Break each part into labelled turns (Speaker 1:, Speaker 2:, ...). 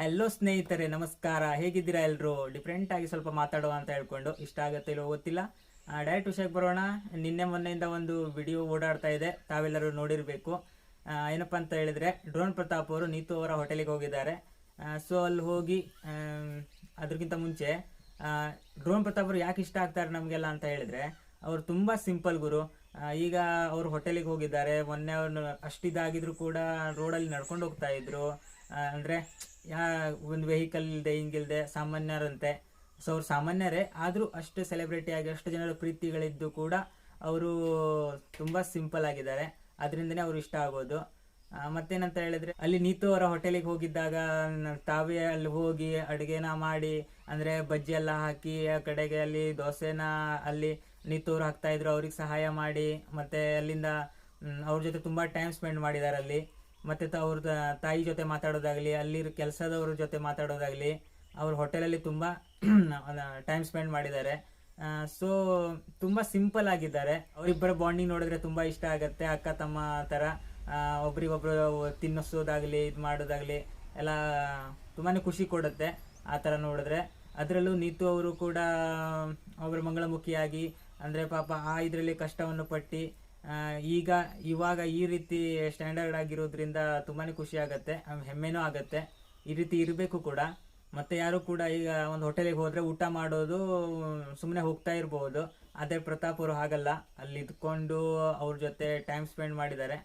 Speaker 1: Hello ಸ್ನೇಹಿತರೆ, ನಮಸ್ಕಾರ. ಹೇಗಿದ್ದೀರಾ ಎಲ್ಲರೂ ಡಿಫ್ರೆಂಟ್ ಆಗಿ ಸ್ವಲ್ಪ ಮಾತಾಡುವ ಅಂತ ಹೇಳ್ಕೊಂಡು ಇಷ್ಟ ಆಗುತ್ತೆ ಇಲ್ಲೋ ಗೊತ್ತಿಲ್ಲ. ಡೈರೆಕ್ಟ್ ವಿಷಯಕ್ಕೆ ಬರೋಣ. ನಿನ್ನೆ ಮೊನ್ನೆಯಿಂದ ಒಂದು ವಿಡಿಯೋ ಓಡಾಡ್ತಾ ಇದೆ. ತಾವೆಲ್ಲರೂ ನೋಡಿರಬೇಕು. ಏನಪ್ಪ ಅಂತ ಹೇಳಿದ್ರೆ ಡ್ರೋನ್ ಪ್ರತಾಪ್ ಅವರು ನೀತು ಅವರ ಹೋಟೆಲಿಗೆ ಹೋಗಿದ್ದಾರೆ. ಸೊ ಅಲ್ಲಿ ಹೋಗಿ ಅದಕ್ಕಿಂತ ಮುಂಚೆ ಡ್ರೋನ್ ಪ್ರತಾಪ್ ಅವರು ಯಾಕೆ ಇಷ್ಟ ಆಗ್ತಾರೆ ನಮಗೆಲ್ಲ ಅಂತ ಹೇಳಿದ್ರೆ, ಅವರು ತುಂಬ ಸಿಂಪಲ್ ಗುರು. ಈಗ ಅವರು ಹೋಟೆಲಿಗೆ ಹೋಗಿದ್ದಾರೆ. ಮೊನ್ನೆ ಅವ್ರು ಅಷ್ಟಿದಾಗಿದ್ರು ಕೂಡ ರೋಡಲ್ಲಿ ನಡ್ಕೊಂಡು ಹೋಗ್ತಾ ಇದ್ರು. ಅಂದರೆ ಯಾ, ಒಂದು ವೆಹಿಕಲ್ ಇಲ್ಲದೆ ಹಿಂಗಿಲ್ದೆ ಸಾಮಾನ್ಯರಂತೆ. ಸೊ ಅವ್ರು ಸಾಮಾನ್ಯರೇ. ಆದರೂ ಅಷ್ಟು ಸೆಲೆಬ್ರಿಟಿ ಆಗಿ, ಅಷ್ಟು ಜನರ ಪ್ರೀತಿಗಳಿದ್ದು ಕೂಡ ಅವರು ತುಂಬಾ ಸಿಂಪಲ್ ಆಗಿದ್ದಾರೆ. ಅದರಿಂದನೇ ಅವರು ಇಷ್ಟ ಆಗೋದು. ಮತ್ತೇನಂತ ಹೇಳಿದ್ರೆ ಅಲ್ಲಿ ನೀತು ಅವರ ಹೋಟೆಲಿಗೆ ಹೋಗಿದ್ದಾಗ ತಾವೇ ಅಲ್ಲಿ ಹೋಗಿ ಅಡುಗೆನ ಮಾಡಿ ಅಂದ್ರೆ ಬಜ್ಜಿ ಎಲ್ಲ ಹಾಕಿ ಆ ಕಡೆಗೆ ಅಲ್ಲಿ ದೋಸೆನ ಅಲ್ಲಿ ನೀತು ಅವ್ರು ಹಾಕ್ತಾ ಇದ್ರು ಅವ್ರಿಗೆ ಸಹಾಯ ಮಾಡಿ ಮತ್ತೆ ಅಲ್ಲಿಂದ ಅವ್ರ ಜೊತೆ ತುಂಬಾ ಟೈಮ್ ಸ್ಪೆಂಡ್ ಮಾಡಿದ್ದಾರೆ ಅಲ್ಲಿ. ಮತ್ತೆ ಅವ್ರ ತಾಯಿ ಜೊತೆ ಮಾತಾಡೋದಾಗ್ಲಿ ಅಲ್ಲಿ ಕೆಲಸದವ್ರ ಜೊತೆ ಮಾತಾಡೋದಾಗ್ಲಿ ಅವ್ರ ಹೋಟೆಲಲ್ಲಿ ತುಂಬಾ ಟೈಮ್ ಸ್ಪೆಂಡ್ ಮಾಡಿದ್ದಾರೆ ಸೊ ತುಂಬಾ ಸಿಂಪಲ್ ಆಗಿದ್ದಾರೆ. ಅವರಿಬ್ಬರ ಬಾಂಡಿಂಗ್ ನೋಡಿದ್ರೆ ತುಂಬಾ ಇಷ್ಟ ಆಗತ್ತೆ ಅಕ್ಕ ತಮ್ಮ ಆ, ಒಬ್ರಿಗೊಬ್ರು ತಿನ್ನಿಸೋದಾಗಲಿ, ಇದು ಮಾಡೋದಾಗಲಿ, ಎಲ್ಲ ತುಂಬಾ ಖುಷಿ ಕೊಡುತ್ತೆ ಆ ಥರ ನೋಡಿದ್ರೆ. ಅದರಲ್ಲೂ ನೀತು ಅವರು ಕೂಡ ಒಬ್ಬರು ಮಂಗಳಮುಖಿಯಾಗಿ, ಅಂದರೆ ಪಾಪ ಆ ಇದರಲ್ಲಿ ಕಷ್ಟವನ್ನು ಪಟ್ಟು ಈಗ ಇವಾಗ ಈ ರೀತಿ ಸ್ಟ್ಯಾಂಡರ್ಡ್ ಆಗಿರೋದ್ರಿಂದ ತುಂಬಾ ಖುಷಿ ಆಗುತ್ತೆ ಹೆಮ್ಮೆನೂ ಆಗುತ್ತೆ. ಈ ರೀತಿ ಇರಬೇಕು ಕೂಡ. ಮತ್ತು ಯಾರು ಕೂಡ ಈಗ ಒಂದು ಹೋಟೆಲಿಗೆ ಹೋದರೆ ಊಟ ಮಾಡೋದು ಸುಮ್ಮನೆ ಹೋಗ್ತಾ ಇರ್ಬೋದು. ಅದೇ ಪ್ರತಾಪ್ ಅವರು ಹಾಗಲ್ಲ. ಅಲ್ಲಿ ಇದ್ಕೊಂಡು ಅವ್ರ ಜೊತೆ ಟೈಮ್ ಸ್ಪೆಂಡ್ ಮಾಡಿದ್ದಾರೆ.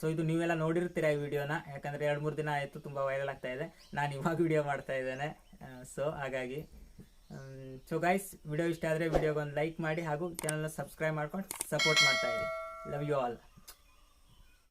Speaker 1: ಸೊ ಇದು ನೀವೆಲ್ಲ ನೋಡಿರ್ತೀರಾ ಈ ವಿಡಿಯೋನ? ಯಾಕಂದರೆ ಎರಡು ಮೂರು ದಿನ ಆಯಿತು, ತುಂಬ ವೈರಲ್ ಆಗ್ತಾ ಇದೆ. ನಾನು ಇವಾಗ ವಿಡಿಯೋ ಮಾಡ್ತಾ ಇದ್ದೇನೆ. ಸೊ ಹಾಗಾಗಿ ಸೊ ಗೈಸ್ ವಿಡಿಯೋ ಇಷ್ಟ ಆದರೆ ವಿಡಿಯೋಗೆ ಒಂದು ಲೈಕ್ ಮಾಡಿ ಹಾಗೂ ಚಾನಲ್ನ ಸಬ್ಸ್ಕ್ರೈಬ್ ಮಾಡ್ಕೊಂಡು ಸಪೋರ್ಟ್ ಮಾಡ್ತಾ ಇರಿ. Love you all